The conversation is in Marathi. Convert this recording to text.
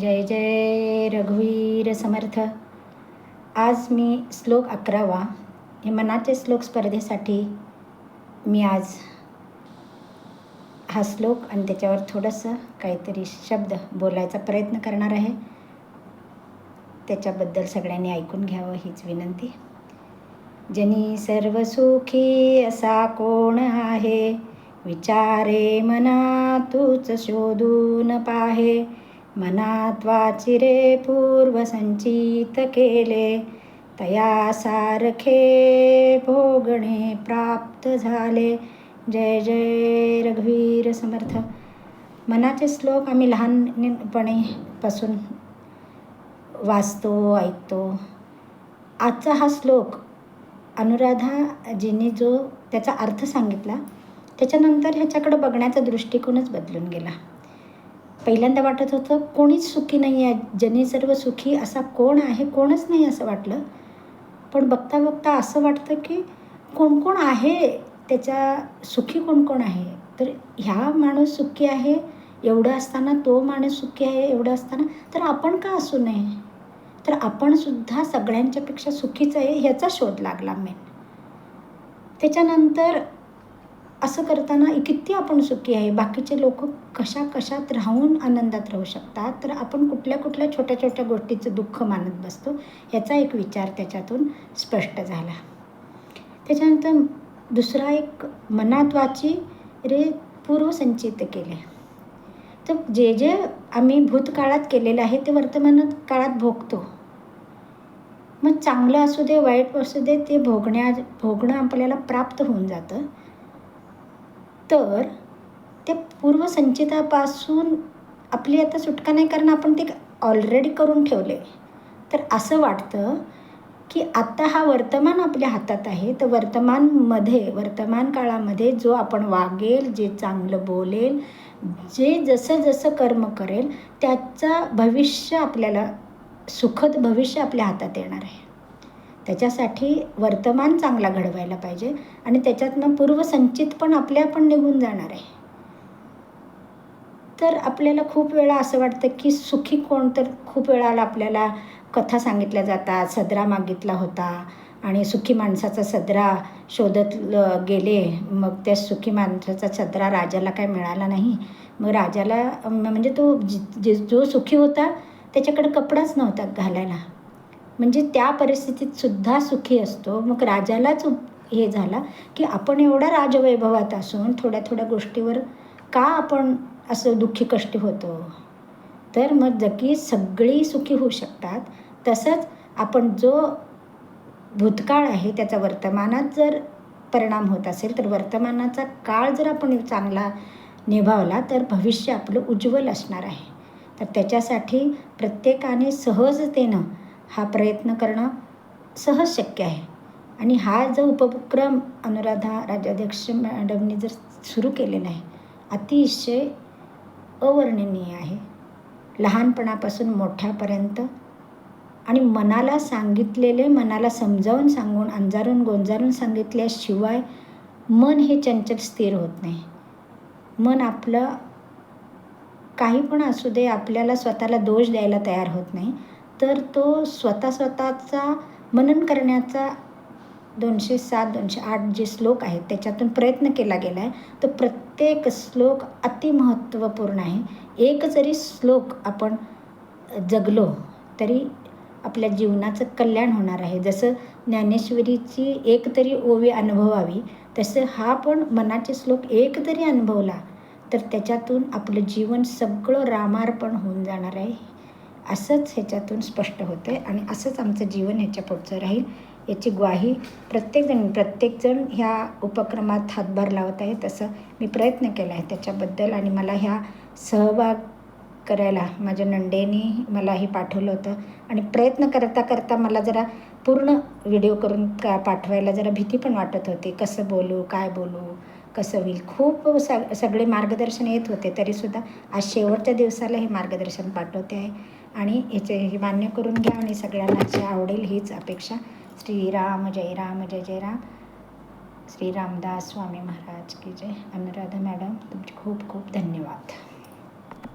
जय जय रघुवीर समर्थ. आज मी श्लोक अकरावा हे मनाचे श्लोक स्पर्धेसाठी मी आज हा श्लोक आणि त्याच्यावर थोडंसं काहीतरी शब्द बोलायचा प्रयत्न करणार आहे. त्याच्याबद्दल सगळ्यांनी ऐकून घ्यावं हीच विनंती. जनी सर्व सुखी असा कोण आहे विचारे मना तूच शोधून पाहे. मनात वाचिरे पूर्वसंचित केले तया सारखे भोगणे प्राप्त झाले. जय जय रघुवीर समर्थ. मनाचे श्लोक आम्ही लहानपणीपासून वाचतो ऐकतो. आजचा हा श्लोक अनुराधाजींनी जो त्याचा अर्थ सांगितला त्याच्यानंतर ह्याच्याकडं बघण्याचा दृष्टिकोनच बदलून गेला. पहिल्यांदा वाटत होतं कोणीच सुखी नाही आहे जनी सर्व सुखी असा कोण आहे? कोणच नाही असं वाटलं. पण बघता बघता असं वाटतं की कोण कोण आहे? त्याच्या सुखी कोण कोण आहे? तर ह्या माणूस सुखी आहे एवढं असताना तो माणूस सुखी आहे एवढं असताना तर आपण का असू नये? तर आपणसुद्धा सगळ्यांच्यापेक्षा सुखीच आहे ह्याचा शोध लागला मेन त्याच्यानंतर असं करताना किती आपण सुखी आहे? बाकीचे लोक कशा कशात राहून आनंदात राहू शकतात? तर आपण कुठल्या कुठल्या छोट्या छोट्या गोष्टीचं दुःख मानत बसतो? याचा एक विचार त्याच्यातून स्पष्ट झाला. त्याच्यानंतर दुसरा एक मनात वाची रे पूर्वसंचित केले. तर जे जे आम्ही भूतकाळात केलेलं आहे ते वर्तमान काळात भोगतो. मग चांगलं असू दे वाईट असू दे ते भोगण्या भोगणं आपल्याला प्राप्त होऊन जातं. तर त्या पूर्वसंचितापासून आपली आता सुटका नाही कारण आपण ते ऑलरेडी करून ठेवले. तर असं वाटतं की आत्ता हा वर्तमान आपल्या हातात आहे. तर वर्तमानमध्ये वर्तमान काळामध्ये जो आपण वागेल जे चांगलं बोलेल जे जसं जसं कर्म करेल त्याचा भविष्य आपल्याला सुखद भविष्य आपल्या हातात येणार आहे. त्याच्यासाठी वर्तमान चांगला घडवायला पाहिजे आणि त्याच्यातनं पूर्वसंचित पण आपल्या पण निघून जाणार आहे. तर आपल्याला खूप वेळा असं वाटतं की सुखी कोण तर खूप वेळाला आपल्याला कथा सांगितल्या जातात सदरा मागितला होता आणि सुखी माणसाचा सदरा शोधत गेले मग त्या सुखी माणसाचा सदरा राजाला काय मिळाला नाही. मग राजाला म्हणजे तो जो सुखी होता त्याच्याकडे कपडाच नव्हता घालायला. म्हणजे त्या परिस्थितीत सुद्धा सुखी असतो. मग राजालाच हे झाला की आपण एवढा राजवैभवात असून थोड्या थोड्या गोष्टीवर का आपण असं दुःखी कष्टी होतो? तर मग जकी सगळी सुखी होऊ शकतात. तसंच आपण जो भूतकाळ आहे त्याचा वर्तमानात जर परिणाम होत असेल तर वर्तमानाचा काळ जर आपण चांगला निभावला तर भविष्य आपलं उज्ज्वल असणार आहे. तर त्याच्यासाठी प्रत्येकाने सहजतेनं हा प्रयत्न करणं सहज शक्य आहे. आणि हा जो उपक्रम अनुराधा राज्याध्यक्ष मॅडमने जर सुरू केलेला आहे अतिशय अवर्णनीय आहे. लहानपणापासून मोठ्यापर्यंत आणि मनाला सांगितलेले मनाला समजावून सांगून अंजारून गोंजारून सांगितल्याशिवाय मन हे चंचल स्थिर होत नाही. मन आपलं काही पण असू दे आपल्याला स्वतःला दोष द्यायला तयार होत नाही. तर तो स्वतः स्वतःचा मनन करण्याचा दोनशे सात दोनशे आठ जे श्लोक आहेत त्याच्यातून प्रयत्न केला गेला आहे तो प्रत्येक श्लोक अतिमहत्त्वपूर्ण आहे. एक जरी श्लोक आपण जगलो तरी आपल्या जीवनाचं कल्याण होणार आहे. जसं ज्ञानेश्वरीची एक तरी ओवी अनुभवावी तसं हा पण मनाचे श्लोक एक तरी अनुभवला तर त्याच्यातून आपलं जीवन सगळं रामार्पण होऊन जाणार आहे. असंच ह्याच्यातून स्पष्ट होतं आहे आणि असंच आमचं जीवन ह्याच्या पुढचं राहील याची ग्वाही प्रत्येकजण प्रत्येकजण ह्या उपक्रमात हातभार लावत आहे तसं मी प्रयत्न केला आहे त्याच्याबद्दल. आणि मला ह्या सहभाग करायला माझ्या नंडेनी मला हे पाठवलं होतं. आणि प्रयत्न करता करता मला जरा पूर्ण व्हिडिओ करून का पाठवायला जरा भीती पण वाटत होती. कसं बोलू काय बोलू कसं होईल? खूप सग सगळे मार्गदर्शन येत होते तरीसुद्धा आज शेवटच्या दिवसाला हे मार्गदर्शन पाठवते आहे. आणि याचे हे मान्य करून घ्या आणि सगळ्यांना जे आवडेल हीच अपेक्षा. श्रीराम जय राम जय जय राम. श्री रामदास स्वामी महाराज की जय. अनुराधा मॅडम तुमचे खूप खूप धन्यवाद.